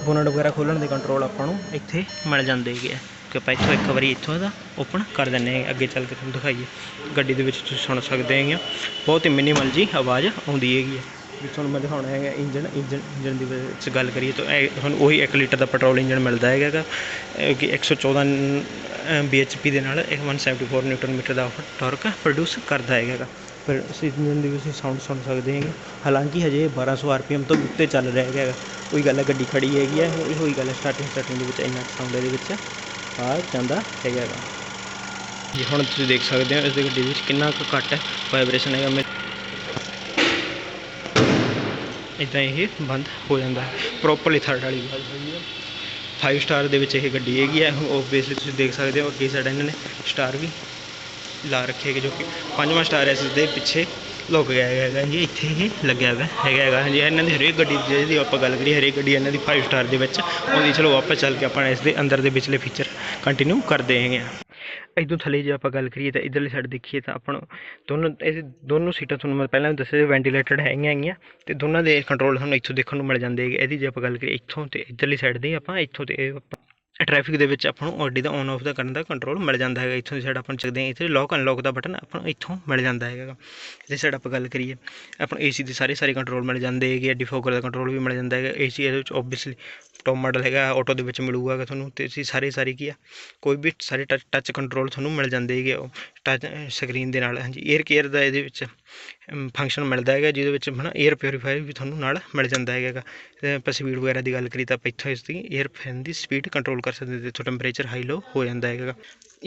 Speaker 1: ਬੋਨਟ ਵਗੈਰਾ ਖੋਲਣ ਦੇ ਕੰਟਰੋਲ ਆਪਾਂ ਨੂੰ ਇੱਥੇ ਮਿਲ ਜਾਂਦੇ ਹੈਗੇ ਆ। ਕਿ ਆਪਾਂ ਇੱਥੋਂ ਇੱਕ ਵਾਰੀ ਇੱਥੋਂ ਦਾ ਓਪਨ ਕਰ ਦਿੰਦੇ ਹਾਂ। ਅੱਗੇ ਚੱਲ ਕੇ ਤੁਹਾਨੂੰ ਦਿਖਾਈਏ। ਗੱਡੀ ਦੇ ਵਿੱਚ ਤੁਸੀਂ ਸੁਣ ਸਕਦੇ ਹੈਗੇ ਬਹੁਤ ਹੀ ਮਿਨੀਮਲ ਜੀ ਆਵਾਜ਼ ਆਉਂਦੀ ਹੈਗੀ ਹੈ ਵੀ ਤੁਹਾਨੂੰ ਮੈਂ ਦਿਖਾਉਣਾ ਹੈਗਾ ਇੰਜਨ ਇੰਜਨ ਇੰਜਨ ਦੀ ਵਿੱਚ ਗੱਲ ਕਰੀਏ ਤਾਂ ਇਹ ਤੁਹਾਨੂੰ ਉਹੀ 1 ਲੀਟਰ ਦਾ ਪੈਟਰੋਲ ਇੰਜਨ ਮਿਲਦਾ ਹੈਗਾ ਗਾ, ਇਹ ਕਿ 114 bhp ਦੇ ਨਾਲ ਇਹ 174 ਨਿਊਟਨ ਮੀਟਰ ਦਾ ਟਾਰਕ ਪ੍ਰੋਡਿਊਸ ਕਰਦਾ ਹੈਗਾ ਗਾ। ਪਰ ਇਸ ਇੰਜਨ ਦੀ ਤੁਸੀਂ ਸਾਊਂਡ ਸੁਣ ਸਕਦੇ ਹੈਗੇ। ਹਾਲਾਂਕਿ ਹਜੇ 1200 ਆਰਪੀਐਮ ਤੋਂ ਉੱਤੇ ਚੱਲ ਰਿਹਾ ਹੈਗਾ ਕੋਈ ਗੱਲ ਹੈ ਗੱਡੀ ਖੜੀ ਹੈਗੀ ਹੈ। ਇਹ ਹੋਈ ਗੱਲ ਹੈ ਸਟਾਰਟਿੰਗ ਸਟਾਰਟਿੰਗ ਦੇ ਵਿੱਚ ਇੰਨਾ ਸਾਊਂਡ ਇਹਦੇ ਵਿੱਚ। ਆ ਜਾਂਦਾ ਹੈਗਾ ਗਾ। ਜੀ ਹੁਣ ਤੁਸੀਂ ਦੇਖ ਸਕਦੇ ਹੋ ਇਸ ਦੇ ਗੱਡੀ ਵਿੱਚ ਕਿੰਨਾ ਕੁ ਘੱਟ ਵਾਈਬ੍ਰੇਸ਼ਨ ਹੈਗਾ। ਮੈਂ ਇਦਾਂ ਇਹ ਬੰਦ ਹੋ ਜਾਂਦਾ ਹੈ। ਪ੍ਰੋਪਰਲੀ ਥਰਡ ਵਾਲੀ ਗੱਲ ਹੋਈ ਹੈ। 5 ਸਟਾਰ ਦੇ ਵਿੱਚ ਇਹ ਗੱਡੀ ਹੈਗੀ ਹੈ। ਹੁਣ ਓਬਵੀਅਸਲੀ ਤੁਸੀਂ ਦੇਖ ਸਕਦੇ ਹੋ ਅੱਗੇ ਸਾਡਾ ਇਹਨਾਂ ਨੇ ਸਟਾਰ ਵੀ ਲਾ ਰੱਖੇ ਹੈਗੇ ਜੋ ਕਿ ਪੰਜਵਾਂ ਸਟਾਰ ਹੈ ਇਸ ਦੇ ਪਿੱਛੇ। ਲੁਕ ਗਿਆ ਹੈਗਾ ਜੀ, ਇੱਥੇ ਇਹ ਲੱਗਿਆ ਹੋਇਆ ਹੈਗਾ ਹੈਗਾ। ਹਾਂਜੀ, ਇਹਨਾਂ ਦੀ ਹਰੇਕ ਗੱਡੀ ਦੀ ਜਿਹਦੀ ਆਪਾਂ ਗੱਲ ਕਰੀਏ, ਹਰੇਕ ਗੱਡੀ ਇਹਨਾਂ ਦੀ 5 ਸਟਾਰ ਦੇ ਵਿੱਚ। ਉਹਦੀ ਚਲੋ ਵਾਪਸ ਚੱਲ ਕੇ ਆਪਾਂ ਇਸ ਦੇ ਅੰਦਰ ਦੇ ਵਿਚਲੇ ਫੀਚਰ ਕੰਟੀਨਿਊ ਕਰਦੇ ਹੈਗੇ ਆ ਇਦੋਂ ਥੱਲੇ ਜੇ ਆਪਾਂ ਗੱਲ ਕਰੀਏ ਤਾਂ ਇਧਰਲੀ ਸਾਈਡ ਦੇਖੀਏ ਤਾਂ ਆਪਾਂ ਨੂੰ ਦੋਨੋਂ, ਇਹ ਦੋਨੋਂ ਸੀਟਾਂ ਤੁਹਾਨੂੰ ਮੈਂ ਪਹਿਲਾਂ ਵੀ ਦੱਸਿਆ ਵੈਂਟੀਲੇਟਡ ਹੈਗੀਆਂ ਹੈਗੀਆਂ ਤੇ ਦੋਨਾਂ ਦੇ ਕੰਟਰੋਲ ਸਾਨੂੰ ਇੱਥੋਂ ਦੇਖਣ ਨੂੰ ਮਿਲ ਜਾਂਦੇ ਹੈਗੇ। ਇਹਦੀ ਜੇ ਆਪਾਂ ਗੱਲ ਕਰੀਏ ਇੱਥੋਂ ਤੇ ਇਧਰਲੀ ਸਾਈਡ ਦੀ ਆਪਾਂ, ਇੱਥੋਂ ਤੇ ਟ੍ਰੈਫਿਕ ਦੇ ਵਿੱਚ ਆਪਾਂ ਨੂੰ ਗੱਡੀ ਦਾ ਔਨ ਆਫ ਦਾ ਕਰਨ ਦਾ ਕੰਟਰੋਲ ਮਿਲ ਜਾਂਦਾ ਹੈਗਾ। ਇੱਥੋਂ ਦੀ ਸਾਈਡ ਆਪਾਂ ਨੂੰ ਚੱਕਦੇ ਹਾਂ, ਇੱਥੇ ਲੌਕ ਅਨਲੌਕ ਦਾ ਬਟਨ ਆਪਾਂ ਨੂੰ ਇੱਥੋਂ ਮਿਲ ਜਾਂਦਾ ਹੈਗਾ। ਇਹਦੇ ਸਾਈਡ ਆਪਾਂ ਗੱਲ ਕਰੀਏ, ਆਪਾਂ ਨੂੰ ਏਸੀ ਦੇ ਸਾਰੇ ਸਾਰੇ ਕੰਟਰੋਲ ਮਿਲ ਜਾਂਦੇ ਹੈਗੇ ਡਿਫੋਕਰ ਦਾ ਕੰਟਰੋਲ ਵੀ ਮਿਲ ਜਾਂਦਾ ਹੈਗਾ। ਏਸੀ ਇਹਦੇ ਵਿੱਚ ਓਬਵੀਅਸਲੀ ਟੌਪ ਮਾਡਲ ਹੈਗਾ ਆਟੋ ਦੇ ਵਿੱਚ ਮਿਲੂਗਾ ਗਾ ਤੁਹਾਨੂੰ ਤੇ ਅਸੀਂ ਸਾਰੇ ਸਾਰੇ ਕੀ ਆ, ਕੋਈ ਵੀ ਸਾਰੇ ਟੱਚ ਟੱਚ ਕੰਟਰੋਲ ਤੁਹਾਨੂੰ ਮਿਲ ਜਾਂਦੇ ਹੈਗੇ ਉਹ ਟੱਚ ਸਕਰੀਨ ਦੇ ਨਾਲ। ਹਾਂਜੀ 에ਅਰ ਕੇਅਰ ਦਾ ਇਹਦੇ ਵਿੱਚ ਫੰਕਸ਼ਨ ਮਿਲਦਾ ਹੈਗਾ, ਜਿਹਦੇ ਵਿੱਚ ਹਨਾ 에ਅਰ ਪਿਉਰੀਫਾਇਰ ਵੀ ਤੁਹਾਨੂੰ ਨਾਲ ਮਿਲ ਜਾਂਦਾ ਹੈਗਾ। ਤੇ ਆਪਾਂ ਸਪੀਡ ਵਗੈਰਾ ਦੀ ਗੱਲ ਕਰੀ ਤਾਂ ਆਪਾਂ ਇੱਥੋਂ ਇਸ ਦੀ 에ਅਰ ਫੈਨ ਦੀ ਸਪੀਡ ਕੰਟਰੋਲ ਕਰ ਸਕਦੇ ਤੇ ਇੱਥੋਂ ਟੈਂਪਰੇਚਰ ਹਾਈ ਲੋ ਹੋ ਜਾਂਦਾ ਹੈਗਾ।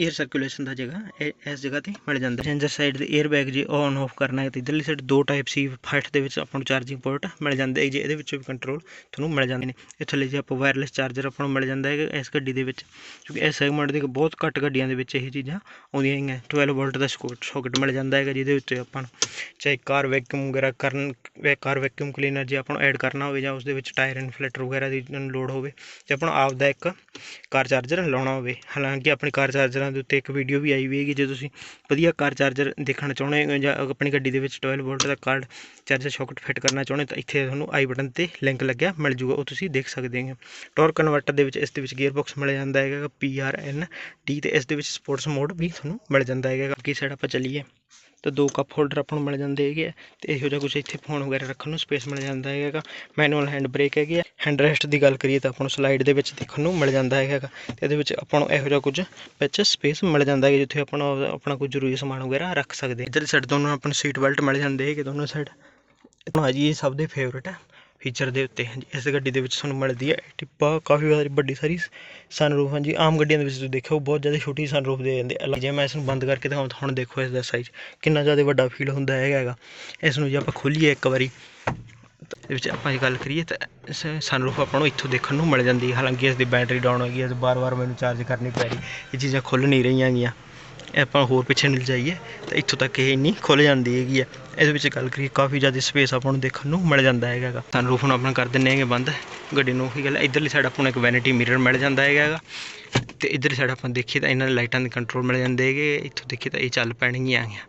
Speaker 1: 에ਅਰ ਸਰਕੂਲੇਸ਼ਨ ਦਾ ਜਗ੍ਹਾ, ਇਹ, ਇਸ ਜਗ੍ਹਾ ਤੇ ਮਿਲ ਜਾਂਦਾ। ਪੈਸੇਂਜਰ ਸਾਈਡ ਦੇ 에ਅਰ ਬੈਗ ਜੇ ਔਨ ਆਫ ਕਰਨਾ ਹੈ ਤੇ ਇਧਰਲੀ ਸਾਈਡ ਦੋ ਟਾਈਪ ਸੀ ਫਾਈਟ ਦੇ ਵਿੱਚ ਆਪਾਂ ਨੂੰ ਚਾਰਜਿੰਗ ਪੋਰਟ ਮਿਲ ਜਾਂਦੇ ਜੇ। ਇਹਦੇ ਵਿੱਚੋਂ ਵੀ ਕੰਟਰੋਲ ਤੁਹਾਨੂੰ ਮਿਲ ਜਾਂਦੇ ਨੇ। ਇਹ ਥੱਲੇ ਜੇ ਆਪਾਂ ਵਾਇਰਲੈਸ ਚਾਰਜਰ ਆਪਾਂ ਨੂੰ ਮਿਲ ਜਾਂਦਾ ਹੈ ਇਸ ਗੱਡੀ ਦੇ ਵਿੱਚ। ਕਿਉਂਕਿ ਇਸ ਸੈਗਮੈਂਟ ਦੇ ਬਹੁਤ ਘੱਟ ਗੱਡੀਆਂ ਦੇ ਵਿੱਚ ਇਹ ਚੀਜ਼ਾਂ ਆਉਂਦੀਆਂ ਹੈਗੀਆਂ। 12 ਵੋਲਟ ਦਾ ਸੌਕਟ ਮਿਲ ਜਾਂਦਾ ਹੈਗਾ ਜਿਹਦੇ ਉੱਤੇ ਆਪਾਂ ਨੂੰ ਚਾਹੇ ਕਾਰ ਵੈਕਿਊਮ ਵਗੈਰਾ ਕਰਨ, ਵੇ, ਕਾਰ ਵੈਕਿਊਮ ਕਲੀਨਰ ਜੇ ਆਪਾਂ ਨੂੰ ਐਡ ਕਰਨਾ ਹੋਵੇ ਜਾਂ ਉਸ ਦੇ ਵਿੱਚ ਟਾਇਰ ਇਨਫਲੇਟਰ ਵਗੈਰਾ ਦੀ ਲੋਡ ਹੋਵੇ ਤੇ ਆਪਾਂ ਨੂੰ ਆਪ ਦਾ ਇੱਕ ਕਾਰ ਚਾਰਜਰ ਲਾਉਣਾ ਹੋਵੇ। ਹਾਲਾਂਕਿ ਆਪਣੀ ਕਾਰ ਚਾਰਜਰਾਂ ਚੈਨਲ ਦੇ ਉੱਤੇ ਇੱਕ ਵੀਡੀਓ ਵੀ ਆਈ ਹੋਈ ਹੈਗੀ, ਜੇ ਤੁਸੀਂ ਵਧੀਆ ਕਾਰ ਚਾਰਜਰ ਦੇਖਣਾ ਚਾਹੁੰਦੇ ਹੋ ਜਾਂ ਆਪਣੀ ਗੱਡੀ ਦੇ ਵਿੱਚ 12 ਵੋਲਟ ਦਾ ਕਾਰ ਚਾਰਜਰ ਸੌਕਟ ਫਿੱਟ ਕਰਨਾ ਚਾਹੁੰਦੇ ਤਾਂ ਇੱਥੇ ਤੁਹਾਨੂੰ ਆਈ ਬਟਨ ਤੇ ਲਿੰਕ ਲੱਗਿਆ, ਮਿਲ ਜੂਗਾ, ਉਹ ਤੁਸੀਂ ਦੇਖ ਸਕਦੇ ਹੋ। ਟਾਰਕ ਕਨਵਰਟਰ ਦੇ ਵਿੱਚ ਇਸ ਦੇ ਵਿੱਚ ਗੀਅਰ ਬਾਕਸ ਮਿਲ ਜਾਂਦਾ ਹੈਗਾ ਪੀ ਆਰ ਐਨ ਟੀ ਤੇ ਇਸ ਦੇ ਵਿੱਚ ਸਪੋਰਟਸ ਮੋਡ ਵੀ ਤੁਹਾਨੂੰ ਮਿਲ ਜਾਂਦਾ ਹੈਗਾ ਕੀ ਸਾਈਡ ਆਪਾਂ ਚੱਲੀਏ। ਤਾਂ ਦੋ ਕੱਪ ਹੋਲਡਰ ਆਪਾਂ ਨੂੰ ਮਿਲ ਜਾਂਦੇ ਹੈਗੇ ਆ ਤੇ ਇਹੋ ਜਿਹਾ ਕੁਝ ਇੱਥੇ ਫੋਨ ਵਗੈਰਾ ਰੱਖਣ ਨੂੰ ਸਪੇਸ ਮਿਲ ਜਾਂਦਾ ਹੈਗਾ ਮੈਨੂਅਲ ਹੈਂਡ ਬ੍ਰੇਕ ਹੈਗੀ ਆ। ਹੈਂਡ ਰੈਸਟ ਦੀ ਗੱਲ ਕਰੀਏ ਤਾਂ ਆਪਾਂ ਨੂੰ ਸਲਾਈਡ ਦੇ ਵਿੱਚ ਦੇਖਣ ਨੂੰ ਮਿਲ ਜਾਂਦਾ ਹੈਗਾ ਤੇ ਇਹਦੇ ਵਿੱਚ ਆਪਾਂ ਨੂੰ ਇਹੋ ਜਿਹਾ ਕੁਝ ਵਿੱਚ ਸਪੇਸ ਮਿਲ ਜਾਂਦਾ ਹੈ ਜਿੱਥੇ ਆਪਾਂ ਨੂੰ ਆਪਣਾ ਕੋਈ ਜ਼ਰੂਰੀ ਸਮਾਨ ਵਗੈਰਾ ਰੱਖ ਸਕਦੇ ਇੱਧਰ ਸਾਈਡ ਦੋਨੋਂ ਆਪਾਂ ਨੂੰ ਸੀਟ ਬੈਲਟ ਮਿਲ ਜਾਂਦੇ ਹੈਗੇ ਦੋਨੋਂ ਸਾਈਡ ਭਾਜੀ ਇਹ ਸਭ ਦੇ ਫੇਵਰੇਟ ਹੈ ਫੀਚਰ ਦੇ ਉੱਤੇ। ਹਾਂਜੀ, ਇਸ ਗੱਡੀ ਦੇ ਵਿੱਚ ਤੁਹਾਨੂੰ ਮਿਲਦੀ ਹੈ ਟਿੱਪਾ, ਕਾਫੀ ਵਾਰੀ ਵੱਡੀ ਸਾਰੀ ਸਨਰੂਫ ਹਾਂਜੀ, ਆਮ ਗੱਡੀਆਂ ਦੇ ਵਿੱਚ ਤੁਸੀਂ ਦੇਖਿਓ, ਬਹੁਤ ਜ਼ਿਆਦਾ ਛੋਟੀ ਸਨਰੂਫ ਦੇ ਜਾਂਦੇ ਜੇ ਮੈਂ ਇਸ ਨੂੰ ਬੰਦ ਕਰਕੇ ਦਿਖਾਵਾਂ, ਤਾਂ ਹੁਣ ਦੇਖੋ ਇਸ ਦਾ ਸਾਈਜ਼ ਕਿੰਨਾ ਜ਼ਿਆਦਾ ਵੱਡਾ ਫੀਲ ਹੁੰਦਾ ਹੈਗਾ ਹੈਗਾ। ਇਸ ਨੂੰ ਜੇ ਆਪਾਂ ਖੋਲੀਏ ਇੱਕ ਵਾਰੀ, ਇਹਦੇ ਵਿੱਚ ਆਪਾਂ ਜੇ ਗੱਲ ਕਰੀਏ ਤਾਂ ਸਨਰੂਫ ਆਪਾਂ ਨੂੰ ਇੱਥੋਂ ਦੇਖਣ ਨੂੰ ਮਿਲ ਜਾਂਦੀ ਹੈ। ਹਾਲਾਂਕਿ ਇਸ ਦੀ ਬੈਟਰੀ ਡਾਊਨ ਹੋ ਗਈ ਹੈ ਤੇ ਬਾਰ-ਬਾਰ ਮੈਨੂੰ ਚਾਰਜ ਕਰਨੀ ਪੈ ਰਹੀ ਇਹ ਚੀਜ਼ਾਂ ਖੁੱਲ੍ਹ ਨਹੀਂ ਰਹੀਆਂ ਹੈਗੀਆਂ। ਆਪਾਂ ਹੋਰ ਪਿੱਛੇ ਨੂੰ ਜਾਈਏ ਤਾਂ ਇੱਥੋਂ ਤੱਕ ਇਹ ਇੰਨੀ ਖੁੱਲ੍ਹ ਜਾਂਦੀ ਹੈਗੀ ਹੈ ਇਹਦੇ ਵਿੱਚ ਗੱਲ ਕਰੀਏ ਕਾਫੀ ਜ਼ਿਆਦਾ ਸਪੇਸ ਆਪਾਂ ਨੂੰ ਦੇਖਣ ਨੂੰ ਮਿਲ ਜਾਂਦਾ ਹੈਗਾ ਗਾ। ਸਨਰੂਫ ਨੂੰ ਆਪਣਾ ਕਰ ਦਿੰਦੇ ਹੈਗੇ ਬੰਦ। ਗੱਡੀ ਨੂੰ ਉਹੀ ਗੱਲ ਹੈ, ਇੱਧਰਲੀ ਸਾਈਡ ਆਪਾਂ ਨੂੰ ਇੱਕ ਵੈਨਿਟੀ ਮਿਰਰ ਮਿਲ ਜਾਂਦਾ ਹੈਗਾ ਗਾ। ਤੇ ਇੱਧਰਲੀ ਸਾਈਡ ਆਪਾਂ ਦੇਖੀਏ ਤਾਂ ਇਹਨਾਂ ਦੇ ਲਾਈਟਾਂ ਦੇ ਕੰਟਰੋਲ ਮਿਲ ਜਾਂਦੇ ਹੈਗੇ। ਇੱਥੋਂ ਦੇਖੀਏ ਤਾਂ ਇਹ ਚੱਲ ਪੈਣਗੀਆਂ ਹੈਗੀਆਂ।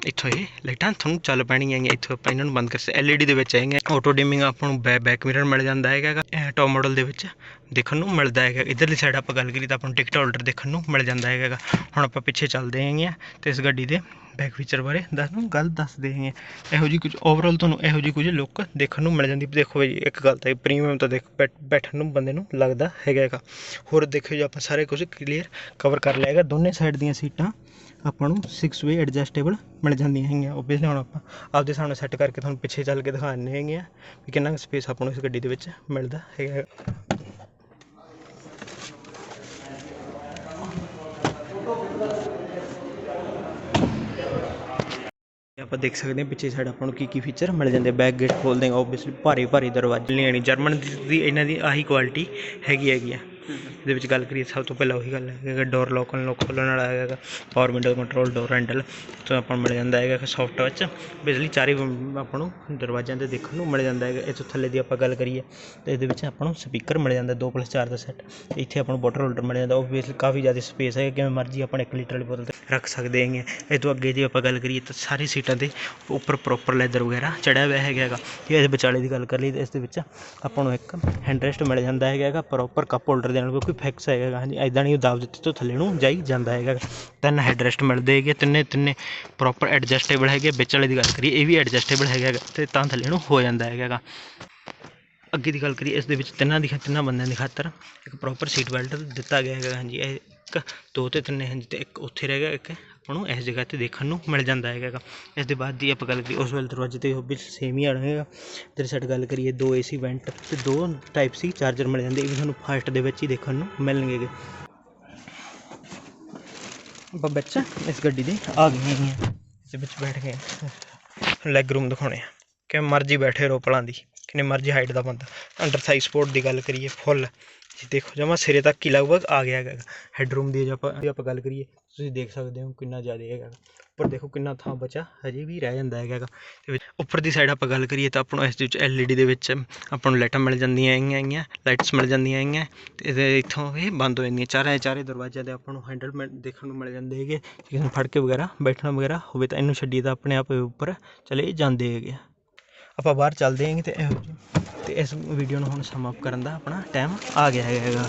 Speaker 1: ਇੱਥੋਂ ਇਹ ਲਾਈਟਾਂ ਤੁਹਾਨੂੰ ਚੱਲ ਪੈਣਗੀਆਂ ਹੈਗੀਆਂ। ਇੱਥੋਂ ਆਪਾਂ ਇਹਨਾਂ ਨੂੰ ਬੰਦ ਕਰ ਸਕਦੇ ਐਲਈਡੀ ਦੇ ਵਿੱਚ ਆਏਗੇ। ਆਟੋ ਡਿਮਿੰਗ ਆਪਾਂ ਨੂੰ ਬੈ ਬੈਕ ਮਿਰਰ ਮਿਲ ਜਾਂਦਾ ਹੈਗਾ ਇਹ ਟੌਪ ਮਾਡਲ ਦੇ ਵਿੱਚ। ਦੇਖਣ ਨੂੰ ਮਿਲਦਾ ਹੈਗਾ। ਇੱਧਰਲੀ ਸਾਈਡ ਆਪਾਂ ਗੱਲ ਕਰੀਏ ਤਾਂ ਆਪਾਂ ਨੂੰ ਟਿਕਟ ਹੋਲਡਰ ਦੇਖਣ ਨੂੰ ਮਿਲ ਜਾਂਦਾ ਹੈਗਾ ਹੁਣ ਆਪਾਂ ਪਿੱਛੇ ਚੱਲਦੇ ਹੈਗੇ ਆ ਤੇ ਇਸ ਗੱਡੀ ਦੇ ਬੈਕ ਫੀਚਰ ਬਾਰੇ ਦੱਸ ਨੂੰ ਗੱਲ ਦੱਸਦੇ ਹੈਗੇ ਇਹੋ ਜੀ ਕੁਝ ਓਵਰਆਲ ਤੁਹਾਨੂੰ ਇਹੋ ਜੀ ਕੁਝ ਲੁੱਕ ਦੇਖਣ ਨੂੰ ਮਿਲ ਜਾਂਦੀ। ਦੇਖੋ ਜੀ ਇੱਕ ਗੱਲ ਤਾਂ ਪ੍ਰੀਮੀਅਮ ਤਾਂ ਦੇਖ ਬੈਠ- ਬੈਠਣ ਨੂੰ ਬੰਦੇ ਨੂੰ ਲੱਗਦਾ ਹੈਗਾ ਹੈਗਾ ਹੋਰ ਦੇਖੋ ਜੀ, ਆਪਾਂ ਸਾਰੇ ਕੁਝ ਕਲੀਅਰ ਕਵਰ ਕਰ ਲਿਆ ਹੈਗਾ। ਦੋਨੇ ਸਾਈਡ ਦੀਆਂ ਸੀਟਾਂ ਆਪਾਂ ਨੂੰ 6 ਵੇ ਐਡਜਸਟੇਬਲ ਮਿਲ ਜਾਂਦੀਆਂ ਹੈਗੀਆਂ। ਓਬਵੀਅਸਲੀ ਹੁਣ ਆਪਾਂ ਆਪਦੇ ਸਾਹਮਣੇ ਸੈੱਟ ਕਰਕੇ ਤੁਹਾਨੂੰ ਪਿੱਛੇ ਚੱਲ ਕੇ ਦਿਖਾਉਂਦੇ ਹੈਗੇ ਆ ਵੀ ਕਿੰਨਾ ਸਪੇਸ ਆਪਾਂ ਨੂੰ ਇਸ ਗੱਡੀ ਦੇ ਵਿੱਚ ਮਿਲਦਾ ਹੈਗਾ ਆਪਾਂ ਦੇਖ ਸਕਦੇ ਹਾਂ ਪਿੱਛੇ ਸਾਈਡ ਆਪਾਂ ਨੂੰ ਕੀ ਕੀ ਫੀਚਰ ਮਿਲ ਜਾਂਦੇ ਬੈਕ ਗੇਟ ਖੋਲਦੇ ਹਾਂ ਓਬਵੀਅਸਲੀ ਭਾਰੀ ਭਾਰੀ ਦਰਵਾਜ਼ੇ। ਲੈਣੀ ਜਰਮਨ ਦੀ ਇਹਨਾਂ ਦੀ ਆਹੀ ਕੁਆਲਿਟੀ ਹੈਗੀ ਹੈਗੀ ਆ। ਇਹਦੇ ਵਿੱਚ ਗੱਲ ਕਰੀਏ, ਸਭ ਤੋਂ ਪਹਿਲਾਂ ਉਹੀ ਗੱਲ ਹੈ ਡੋਰ ਲੋਕ ਅਨਲੋਕ ਖੋਲ੍ਹਣ ਵਾਲਾ ਹੈਗਾ power window control door handle ਤੋਂ ਆਪਾਂ ਨੂੰ ਮਿਲ ਜਾਂਦਾ ਹੈਗਾ ਸੌਫਟ ਟੱਚ ਬਿਜਲੀ ਚਾਰੇ ਆਪਾਂ ਨੂੰ ਦਰਵਾਜ਼ਿਆਂ ਤੇ ਦੇਖਣ ਨੂੰ ਮਿਲ ਜਾਂਦਾ ਹੈਗਾ। ਇਹ ਤੋਂ ਥੱਲੇ ਦੀ ਆਪਾਂ ਗੱਲ ਕਰੀਏ, ਤਾਂ ਇਹਦੇ ਵਿੱਚ ਆਪਾਂ ਨੂੰ ਸਪੀਕਰ ਮਿਲ ਜਾਂਦਾ 2+4 ਦਾ ਸੈੱਟ ਇੱਥੇ ਆਪਾਂ ਨੂੰ ਬੋਟਲ ਹੋਲਡਰ ਮਿਲ ਜਾਂਦਾ, ਉਹ ਓਬਵੀਅਸਲੀ ਕਾਫੀ ਜ਼ਿਆਦਾ ਸਪੇਸ ਹੈ ਕਿਵੇਂ ਮਰਜ਼ੀ ਆਪਾਂ 1 ਲੀਟਰ ਵਾਲੀ ਬੋਤਲ ਤੇ ਰੱਖ ਸਕਦੇ ਹੈਗੇ ਇਹ ਤੋਂ ਅੱਗੇ ਜੇ ਆਪਾਂ ਗੱਲ ਕਰੀਏ ਤਾਂ ਸਾਰੀ ਸੀਟਾਂ ਦੇ ਉੱਪਰ ਪ੍ਰੋਪਰ ਲੈਦਰ ਵਗੈਰਾ ਚੜਿਆ ਹੋਇਆ ਹੈਗਾ ਹੈਗਾ। ਜੇ ਇਹਦੇ ਵਿਚਾਲੇ ਦੀ ਗੱਲ ਕਰ ਲਈ ਤਾਂ ਇਸ ਦੇ ਵਿੱਚ ਆਪਾਂ ਨੂੰ ਇੱਕ ਹੈਂਡਰੈਸਟ ਮਿਲ ਜਾਂਦਾ ਹੈਗਾ ਹੈਗਾ ਪ੍ਰੋਪਰ ਕੱਪ ਹੋਲਡਰ ਦੇ ਨਾਲ ਕੋਈ ਫਿਕਸ ਹੈਗਾ ਗਾ। ਹਾਂਜੀ ਐਦਾਂ ਨਹੀਂ ਉਹ ਦਾਬ ਦਿੱਤੇ ਤੋਂ ਥੱਲੇ ਨੂੰ ਜਾਈ ਜਾਂਦਾ ਹੈਗਾ ਗਾ। ਤਿੰਨ ਹੈਡਰੈਸਟ ਮਿਲਦੇ ਹੈਗੇ, ਤਿੰਨੇ ਤਿੰਨੇ ਪ੍ਰੋਪਰ ਐਡਜਸਟੇਬਲ ਹੈਗੇ ਵਿੱਚ ਵਾਲੇ ਦੀ ਗੱਲ ਕਰੀਏ, ਇਹ ਵੀ ਐਡਜਸਟੇਬਲ ਹੈਗਾ ਹੈਗਾ ਤੇ ਤਾਂ ਥੱਲੇ ਨੂੰ ਹੋ ਜਾਂਦਾ ਹੈਗਾ ਅੱਗੇ ਦੀ ਗੱਲ ਕਰੀਏ, ਇਸ ਦੇ ਵਿੱਚ ਤਿੰਨਾਂ ਦੀ ਤਿੰਨਾਂ ਬੰਦਿਆਂ ਦੀ ਖਾਤਰ ਇੱਕ ਪ੍ਰੋਪਰ ਸੀਟ ਬੈਲਟ ਦਿੱਤਾ ਗਿਆ ਹੈਗਾ ਹਾਂਜੀ, ਇਹ ਇੱਕ, ਦੋ ਤੇ ਤਿੰਨ, ਹਾਂਜੀ, ਤੇ ਇੱਕ ਉੱਥੇ ਰਹਿ ਗਿਆ, ਇੱਕ ਆਪਾਂ ਨੂੰ ਇਸ ਜਗ੍ਹਾ ਤੇ ਦੇਖਣ ਨੂੰ ਮਿਲ ਜਾਂਦਾ ਹੈਗਾ ਗਾ। ਇਸ ਦੇ ਬਾਅਦ ਦੀ ਆਪਾਂ ਗੱਲ ਕਰੀਏ ਉਸ ਵੇਲੇ ਦਰਵਾਜ਼ੇ ਤੇ ਉਹ ਵੀ ਸੇਮ ਹੀ ਆਉਣਾ ਹੈਗਾ। ਤੇ ਸਾਈਡ ਗੱਲ ਕਰੀਏ ਦੋ ਏ ਸੀ ਵੈਂਟ ਅਤੇ ਦੋ ਟਾਈਪ ਸੀ ਚਾਰਜਰ ਮਿਲ ਜਾਂਦੇ। ਇਹ ਵੀ ਤੁਹਾਨੂੰ ਫਾਸਟ ਦੇ ਵਿੱਚ ਹੀ ਦੇਖਣ ਨੂੰ ਮਿਲਣਗੇ ਗੇ। ਆਪਾਂ ਵਿੱਚ ਇਸ ਗੱਡੀ ਦੇ ਆ ਗਏ ਹਾਂ ਇਸ ਵਿੱਚ ਬੈਠ ਗਏ ਲੈਗ ਰੂਮ ਦਿਖਾਉਣੇ ਆ। ਕਿ ਮਰਜ਼ੀ ਬੈਠੇ ਰਹੋ ਭਲਾਂ ਦੀ। ਕਿੰਨੇ ਮਰਜ਼ੀ ਹਾਈਟ ਦਾ ਬੰਦਾ। ਅੰਡਰ ਸਾਈਜ਼ ਸਪੋਰਟ ਦੀ ਗੱਲ ਕਰੀਏ ਫੁੱਲ ਦੇਖੋ ਜਮਾ ਸਿਰੇ ਤੱਕ ਹੀ ਲਗਭਗ ਆ ਗਿਆ ਹੈਗਾ ਹੈਡਰੂਮ ਦੀ ਜੇ ਆਪਾਂ ਜੇ ਆਪਾਂ ਗੱਲ ਕਰੀਏ, ਤੁਸੀਂ ਦੇਖ ਸਕਦੇ ਹੋ ਕਿੰਨਾ ਜ਼ਿਆਦਾ ਹੈਗਾ ਉੱਪਰ ਦੇਖੋ ਕਿੰਨਾ ਥਾਂ ਬਚਾ ਹਜੇ ਵੀ ਰਹਿ ਜਾਂਦਾ ਹੈਗਾ ਗਾ। ਤੇ ਉੱਪਰ ਦੀ ਸਾਈਡ ਆਪਾਂ ਗੱਲ ਕਰੀਏ ਤਾਂ ਆਪਾਂ ਨੂੰ ਇਸ ਦੇ ਵਿੱਚ ਐਲਈਡੀ ਦੇ ਵਿੱਚ ਆਪਾਂ ਨੂੰ ਲਾਈਟਾਂ ਮਿਲ ਜਾਂਦੀਆਂ ਹੈਗੀਆਂ ਹੈਗੀਆਂ ਲਾਈਟਸ ਮਿਲ ਜਾਂਦੀਆਂ ਹੈਗੀਆਂ ਤੇ ਇਹਦੇ ਇੱਥੋਂ ਇਹ ਬੰਦ ਹੋ ਜਾਂਦੀਆਂ, ਚਾਰੇ ਚਾਰੇ ਦਰਵਾਜ਼ਿਆਂ ਦੇ ਆਪਾਂ ਨੂੰ ਹੈਂਡਲ ਮਿਲ- ਦੇਖਣ ਨੂੰ ਮਿਲ ਜਾਂਦੇ ਹੈਗੇ ਕਿਸੇ ਨੂੰ ਫੜ ਕੇ ਵਗੈਰਾ ਬੈਠਣਾ ਵਗੈਰਾ ਹੋਵੇ ਤਾਂ ਇਹਨੂੰ ਛੱਡੀ ਤਾਂ ਆਪਣੇ ਆਪ ਉੱਪਰ ਚਲੇ ਜਾਂਦੇ ਹੈਗੇ ਆ। ਆਪਾਂ ਬਾਹਰ ਚੱਲਦੇ ਹਾਂਗੇ ਤੇ ਇਹੋ ਜਿਹੇ। ਤੇ ਇਸ ਵੀਡੀਓ ਨੂੰ ਹੁਣ ਸਮ ਅਪ ਕਰਨ ਦਾ ਆਪਣਾ ਟਾਈਮ ਆ ਗਿਆ ਹੈਗਾ।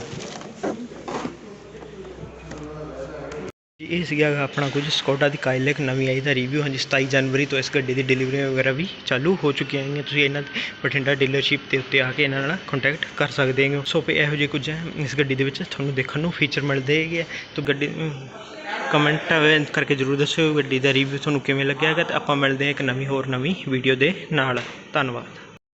Speaker 1: ਜੀ, ਇਹ ਸੀਗਾ ਆਪਣਾ ਕੁਝ ਸਕੋਡਾ ਦੀ ਕਾਈਲੈਕ ਨਵੀਂ ਆਈ ਦਾ ਰਿਵਿਊ ਹਾਂਜੀ 27 ਜਨਵਰੀ ਤੋਂ ਇਸ ਗੱਡੀ ਦੀ ਡਿਲੀਵਰੀ ਵਗੈਰਾ ਵੀ ਚਾਲੂ ਹੋ ਚੁੱਕੀਆਂ ਹੈਗੀਆਂ। ਤੁਸੀਂ ਇਹਨਾਂ ਦੇ ਬਠਿੰਡਾ ਡੀਲਰਸ਼ਿਪ ਦੇ ਉੱਤੇ ਆ ਕੇ ਇਹਨਾਂ ਨਾਲ ਕੰਟੈਕਟ ਕਰ ਸਕਦੇ ਹੈਗੇ ਸੋ ਵੀ ਇਹੋ ਜਿਹੇ ਕੁਝ ਹੈ ਇਸ ਗੱਡੀ ਦੇ ਵਿੱਚ। ਤੁਹਾਨੂੰ ਦੇਖਣ ਨੂੰ ਫੀਚਰ ਮਿਲਦੇ ਹੈਗੇ ਆ। ਤਾਂ ਗੱਡੀ ਕਮੈਂਟ ਕਰਕੇ ਜਰੂਰ ਦੱਸਿਓ ਗੱਡੀ ਦਾ ਰਿਵਿਊ ਤੁਹਾਨੂੰ ਕਿਵੇਂ ਲੱਗਿਆ ਹੈਗਾ, ਤੇ ਆਪਾਂ ਮਿਲਦੇ ਹਾਂ ਇੱਕ ਨਵੀਂ, ਹੋਰ ਨਵੀਂ ਵੀਡੀਓ ਦੇ ਨਾਲ। ਧੰਨਵਾਦ।